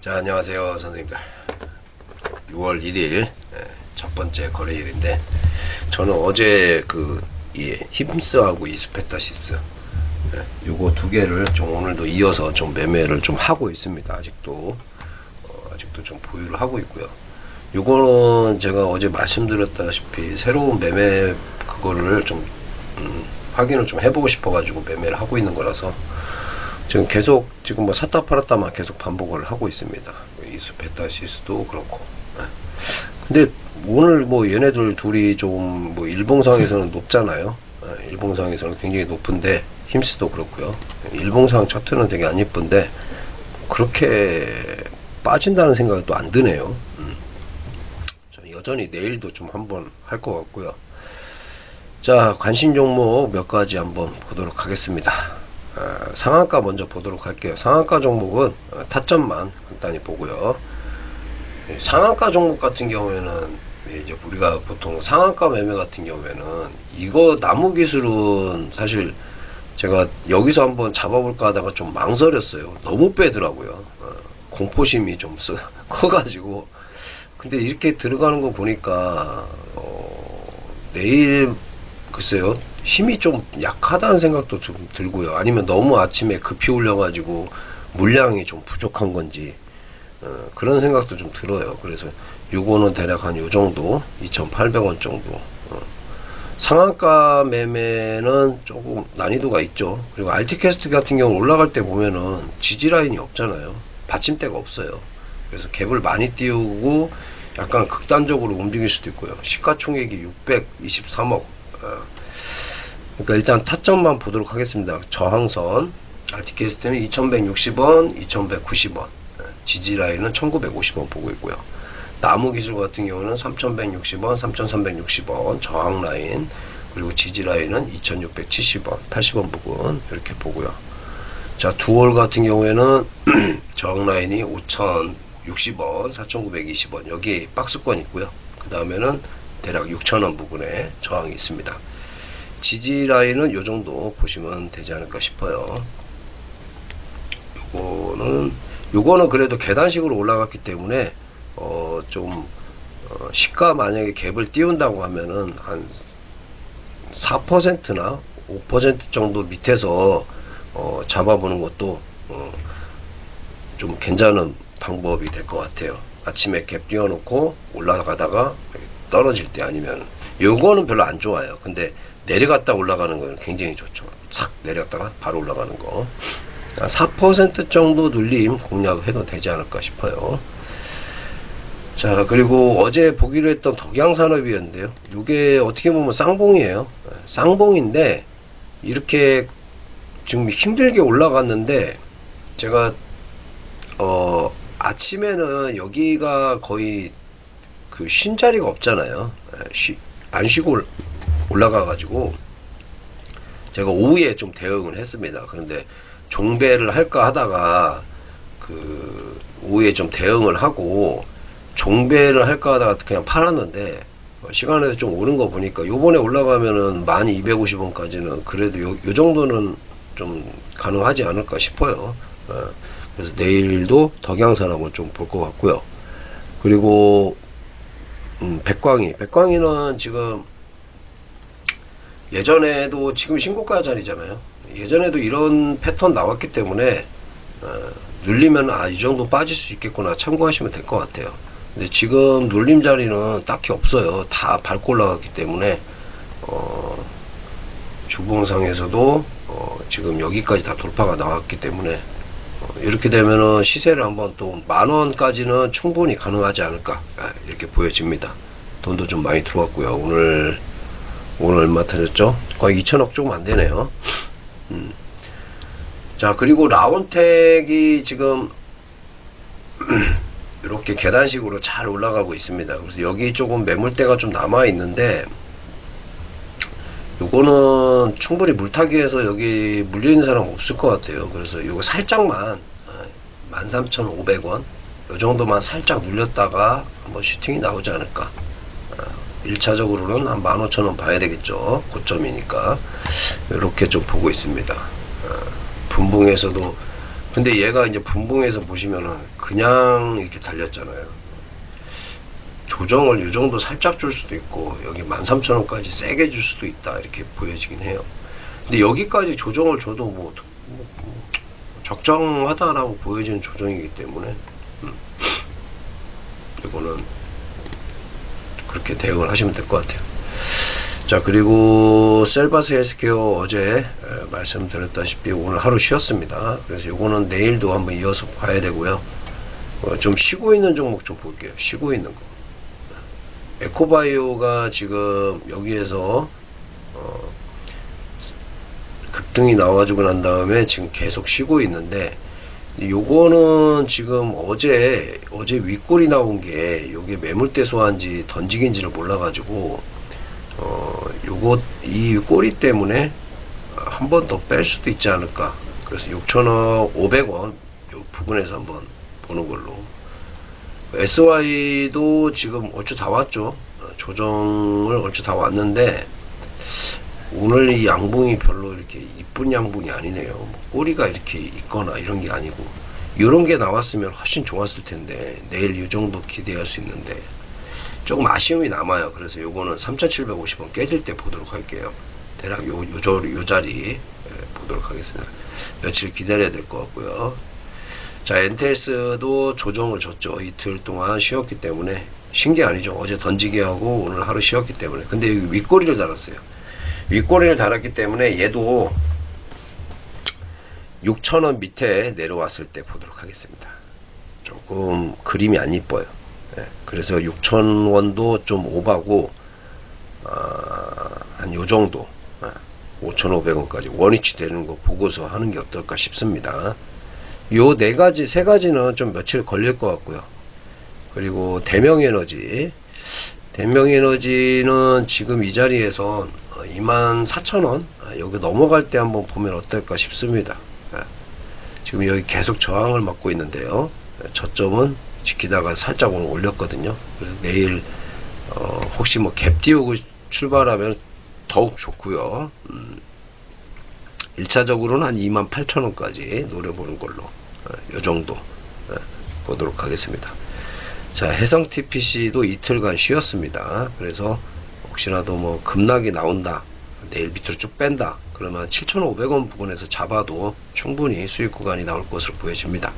자, 안녕하세요, 선생님들. 6월 1일 첫 번째 거래일인데 저는 어제 그 예, 힘스하고 이스페타시스 예, 요거 두 개를 좀 오늘도 이어서 좀 매매를 좀 하고 있습니다. 아직도 어, 아직도 좀 보유를 하고 있고요. 요거는 제가 어제 말씀드렸다시피 새로운 매매 그거를 좀 음, 확인을 좀 해보고 싶어 가지고 매매를 하고 있는 거라서 지금 계속 지금 뭐 샀다 팔았다만 계속 반복을 하고 있습니다. 이스페타시스도 그렇고. 예. 근데 오늘 뭐 얘네들 둘이 좀 뭐 일봉상에서는 높잖아요. 예, 일봉상에서는 굉장히 높은데 힘스도 그렇고요. 일봉상 차트는 되게 안 예쁜데 그렇게 빠진다는 생각이 또 안 드네요. 음. 저 여전히 내일도 좀 한번 할 것 같고요. 자 관심 종목 몇 가지 한번 보도록 하겠습니다. 어, 상한가 먼저 보도록 할게요. 상한가 종목은 어, 타점만 간단히 보고요. 예, 상한가 종목 같은 경우에는 예, 이제 우리가 보통 상한가 매매 같은 경우에는 이거 나무 기술은 사실 제가 여기서 한번 잡아볼까 하다가 좀 망설였어요. 너무 빼더라고요. 어, 공포심이 좀 쓰, 커가지고. 근데 이렇게 들어가는 거 보니까, 어, 내일, 글쎄요, 힘이 좀 약하다는 생각도 좀 들고요. 아니면 너무 아침에 급히 올려가지고 물량이 좀 부족한 건지, 어, 그런 생각도 좀 들어요. 그래서 요거는 대략 한 요 정도, 2,800원 정도. 어. 상한가 매매는 조금 난이도가 있죠. 그리고 알티캐스트 같은 경우 올라갈 때 보면은 지지 라인이 없잖아요. 받침대가 없어요. 그래서 갭을 많이 띄우고 약간 극단적으로 움직일 수도 있고요. 시가총액이 623억. 어. 그러니까 일단 타점만 보도록 하겠습니다. 저항선 알티캐스트는 2160원, 2190원. 지지 라인은 1950원 보고 있고요. 나무 기술 같은 경우는 3160원, 3360원 저항 라인 그리고 지지 라인은 2670원, 80원 부분 이렇게 보고요. 자, 두월 같은 경우에는 저항 라인이 5060원, 4920원 여기 박스권 있고요. 그 다음에는 대략 6000원 부분에 저항이 있습니다. 지지 라인은 요 정도 보시면 되지 않을까 싶어요. 요거는 요거는 그래도 계단식으로 올라갔기 때문에 어, 좀, 어, 시가 만약에 갭을 띄운다고 하면은 한 4%나 5% 정도 밑에서 어, 잡아보는 것도 어, 좀 괜찮은 방법이 될 것 같아요. 아침에 갭 띄워놓고 올라가다가 떨어질 때 아니면 요거는 별로 안 좋아요. 근데 내려갔다 올라가는 건 굉장히 좋죠. 싹 내렸다가 바로 올라가는 거. 4% 정도 눌림 공략해도 되지 않을까 싶어요. 자, 그리고 어제 보기로 했던 덕양산업이었는데요. 이게 어떻게 보면 쌍봉이에요. 쌍봉인데, 이렇게 지금 힘들게 올라갔는데, 제가, 어, 아침에는 여기가 거의 그 쉰 자리가 없잖아요. 쉬, 안 쉬고 올라가가지고, 제가 오후에 좀 대응을 했습니다. 그런데 종배를 할까 하다가, 그, 오후에 좀 대응을 하고, 종배를 할까 하다가 그냥 팔았는데 시간에서 좀 오른 거 보니까 요번에 올라가면은 1250원까지는 그래도 요, 요, 정도는 좀 가능하지 않을까 싶어요. 어, 그래서 내일도 덕양산하고 좀 볼 것 같고요. 그리고 음, 백광이 백광이는 지금 예전에도 지금 신고가 자리잖아요. 예전에도 이런 패턴 나왔기 때문에 어, 눌리면 아 이 정도 빠질 수 있겠구나 참고하시면 될 것 같아요. 근데 지금 눌림 자리는 딱히 없어요. 다 밟고 올라갔기 때문에 어, 주봉상에서도 어, 지금 여기까지 다 돌파가 나왔기 때문에 어, 이렇게 되면은 시세를 한번 또 만원까지는 충분히 가능하지 않을까 아, 이렇게 보여집니다. 돈도 좀 많이 들어왔고요. 오늘 오늘 얼마 터졌죠? 거의 2천억 조금 안 되네요. 음. 자 그리고 라운텍이 지금 이렇게 계단식으로 잘 올라가고 있습니다. 그래서 여기 조금 매물대가 좀 남아 있는데 요거는 충분히 물타기해서 여기 물려있는 사람 없을 것 같아요. 그래서 요거 살짝만 13,500원 어, 요 정도만 살짝 눌렸다가 한번 슈팅이 나오지 않을까 1차적으로는 한 15,000원 봐야 되겠죠. 고점이니까 이렇게 좀 보고 있습니다. 어, 분봉에서도 근데 얘가 이제 분봉에서 보시면은 그냥 이렇게 달렸잖아요. 조정을 이 정도 살짝 줄 수도 있고 여기 13,000원까지 세게 줄 수도 있다 이렇게 보여지긴 해요. 근데 여기까지 조정을 줘도 뭐, 뭐, 뭐 적정하다라고 보여지는 조정이기 때문에 음, 이거는 그렇게 대응을 하시면 될 것 같아요. 자 그리고 셀바스 헬스케어 어제 말씀드렸다시피 오늘 하루 쉬었습니다. 그래서 요거는 내일도 한번 이어서 봐야 되고요. 어, 좀 쉬고 있는 종목 좀 볼게요. 쉬고 있는 거. 에코바이오가 지금 여기에서 어, 급등이 나와가지고 난 다음에 지금 계속 쉬고 있는데 요거는 지금 어제 어제 윗골이 나온 게 요게 매물대 소한지 던지기인지를 몰라 가지고 어 요거 이 꼬리 때문에 한 번 더 뺄 수도 있지 않을까. 그래서 6천원 500원 요 부분에서 한번 보는 걸로 SY도 지금 얼추 다 왔죠 조정을 얼추 다 왔는데 오늘 이 양봉이 별로 이렇게 이쁜 양봉이 아니네요. 뭐 꼬리가 이렇게 있거나 이런 게 아니고 이런 게 나왔으면 훨씬 좋았을 텐데 내일 이 정도 기대할 수 있는데 조금 아쉬움이 남아요. 그래서 요거는 3,750원 깨질 때 보도록 할게요. 대략 요, 요, 저, 요 자리 예, 보도록 하겠습니다. 며칠 기다려야 될 것 같고요. 자, NTS도 조정을 줬죠. 이틀 동안 쉬었기 때문에 쉰게 아니죠. 어제 던지기 하고 오늘 하루 쉬었기 때문에. 근데 윗꼬리를 달았어요. 윗꼬리를 달았기 때문에 얘도 6천원 밑에 내려왔을 때 보도록 하겠습니다. 조금 그림이 안 이뻐요. 예, 그래서 6천원도 좀 오바고 아, 한 요정도 아, 5,500원까지 원위치 되는 거 보고서 하는 게 어떨까 싶습니다. 요 네 가지, 세 가지는 좀 며칠 걸릴 것 같고요. 그리고 대명 에너지 대명 에너지는 지금 이 자리에서 24,000원 아, 여기 넘어갈 때 한번 보면 어떨까 싶습니다. 예. 지금 여기 계속 저항을 맞고 있는데요. 예, 저점은 지키다가 살짝 오늘 올렸거든요. 그래서 내일 어, 혹시 뭐 갭 띄우고 출발하면 더욱 좋고요. 음, 1차적으로는 한 28,000원까지 노려보는 걸로 이 어, 정도 예, 보도록 하겠습니다. 자, 해성 TPC도 이틀간 쉬었습니다. 그래서 혹시라도 뭐 급락이 나온다. 내일 밑으로 쭉 뺀다. 그러면 7,500원 부근에서 잡아도 충분히 수익 구간이 나올 것으로 보여집니다.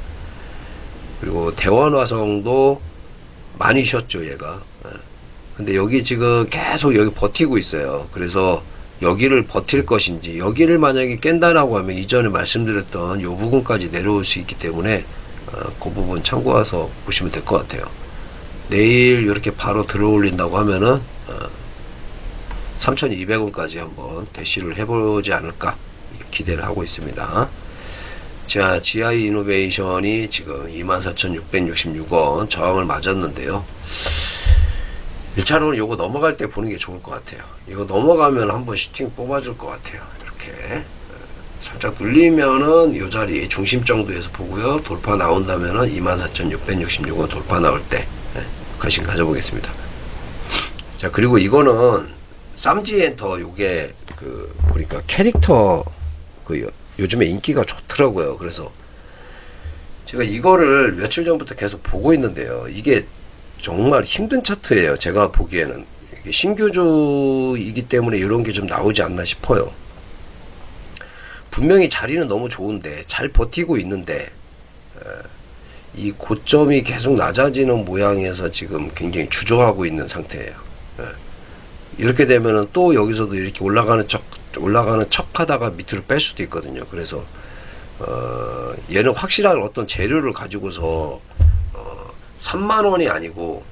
그리고 대원화성도 많이 쉬었죠, 얘가. 예. 근데 여기 지금 계속 여기 버티고 있어요. 그래서 여기를 버틸 것인지, 여기를 만약에 깬다라고 하면 이전에 말씀드렸던 이 부분까지 내려올 수 있기 때문에 어, 그 부분 참고해서 보시면 될 것 같아요. 내일 이렇게 바로 들어올린다고 하면은 어, 3,200원까지 한번 대시를 해보지 않을까 기대를 하고 있습니다. 자, GI 이노베이션이 지금 24,666원 저항을 맞았는데요. 1차로는 이거 넘어갈 때 보는 게 좋을 것 같아요. 이거 넘어가면 한번 슈팅 뽑아줄 것 같아요. 이렇게 살짝 눌리면은 이 자리 중심 정도에서 보고요. 돌파 나온다면은 24,666원 돌파 나올 때 네, 관심 가져보겠습니다. 자 그리고 이거는 쌈지 엔터 요게 그 보니까 캐릭터 그 요즘에 인기가 좋더라고요. 그래서 제가 이거를 며칠 전부터 계속 보고 있는데요. 이게 정말 힘든 차트예요. 제가 보기에는 신규주이기 때문에 이런 게 좀 나오지 않나 싶어요. 분명히 자리는 너무 좋은데 잘 버티고 있는데 이 고점이 계속 낮아지는 모양에서 지금 굉장히 주저하고 있는 상태예요. 이렇게 되면은 또 여기서도 이렇게 올라가는 척 올라가는 척 하다가 밑으로 뺄 수도 있거든요. 그래서 어, 얘는 확실한 어떤 재료를 가지고서 어, 3만 원이 아니고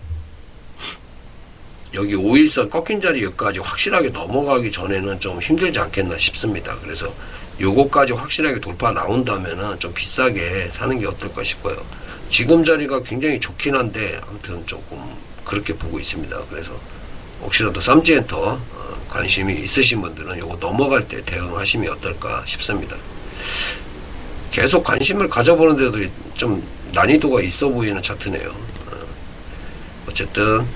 여기 5일선 꺾인 자리 여기까지 확실하게 넘어가기 전에는 좀 힘들지 않겠나 싶습니다. 그래서 요거까지 확실하게 돌파 나온다면은 좀 비싸게 사는 게 어떨까 싶어요. 지금 자리가 굉장히 좋긴 한데 아무튼 조금 그렇게 보고 있습니다. 그래서 혹시라도 쌈지엔터 어, 관심이 있으신 분들은 요거 넘어갈 때 대응하시면 어떨까 싶습니다. 계속 관심을 가져보는데도 좀 난이도가 있어 보이는 차트네요. 어, 어쨌든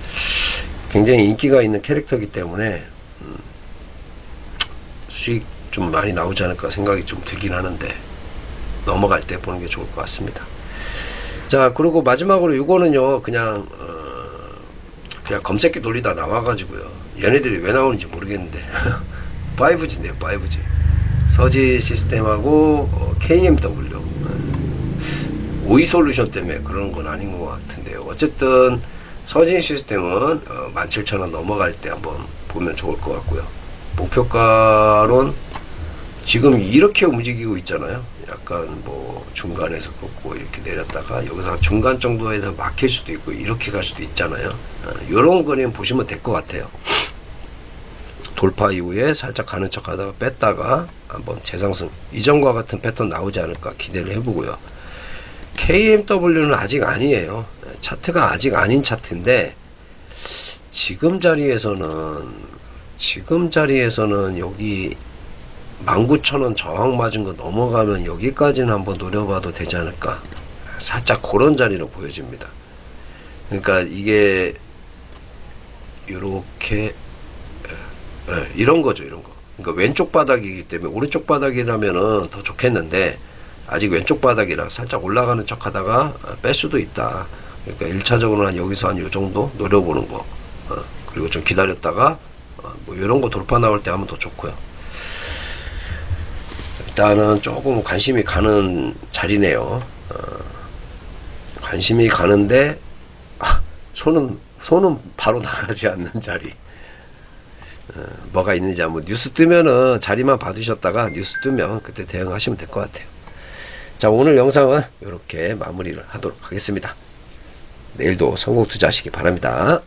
굉장히 인기가 있는 캐릭터이기 때문에 음, 수익 좀 많이 나오지 않을까 생각이 좀 들긴 하는데 넘어갈 때 보는 게 좋을 것 같습니다. 자, 그리고 마지막으로 이거는요, 그냥, 어, 그냥 검색기 돌리다 나와가지고요. 얘네들이 왜 나오는지 모르겠는데. 5G네요, 5G. 서지 시스템하고 어, KMW. 오이 솔루션 때문에 그런 건 아닌 것 같은데요. 어쨌든 서진 시스템은 어, 17,000원 넘어갈 때 한번 보면 좋을 것 같고요. 목표가론 지금 이렇게 움직이고 있잖아요. 약간 뭐 중간에서 걷고 이렇게 내렸다가 여기서 중간 정도에서 막힐 수도 있고 이렇게 갈 수도 있잖아요. 어, 이런 거는 보시면 될 것 같아요. 돌파 이후에 살짝 가는 척 하다가 뺐다가 한번 재상승 이전과 같은 패턴 나오지 않을까 기대를 해보고요. KMW는 아직 아니에요. 차트가 아직 아닌 차트인데 지금 자리에서는 지금 자리에서는 여기 19,000원 저항 맞은 거 넘어가면 여기까지는 한번 노려봐도 되지 않을까. 살짝 그런 자리로 보여집니다. 그러니까 이게 이렇게 예, 이런 거죠, 이런 거. 그러니까 왼쪽 바닥이기 때문에 오른쪽 바닥이라면은 더 좋겠는데 아직 왼쪽 바닥이라 살짝 올라가는 척 하다가 아, 뺄 수도 있다. 그러니까 1차적으로는 한 여기서 한 요 정도 노려보는 거. 어, 그리고 좀 기다렸다가 어, 뭐 이런 거 돌파 나올 때 하면 더 좋고요. 일단은 조금 관심이 가는 자리네요. 어, 관심이 가는데 아, 손은 손은 바로 나가지 않는 자리. 어, 뭐가 있는지 한번 뉴스 뜨면은 자리만 받으셨다가 뉴스 뜨면 그때 대응하시면 될 것 같아요. 자 오늘 영상은 이렇게 마무리를 하도록 하겠습니다. 내일도 성공 투자하시기 바랍니다.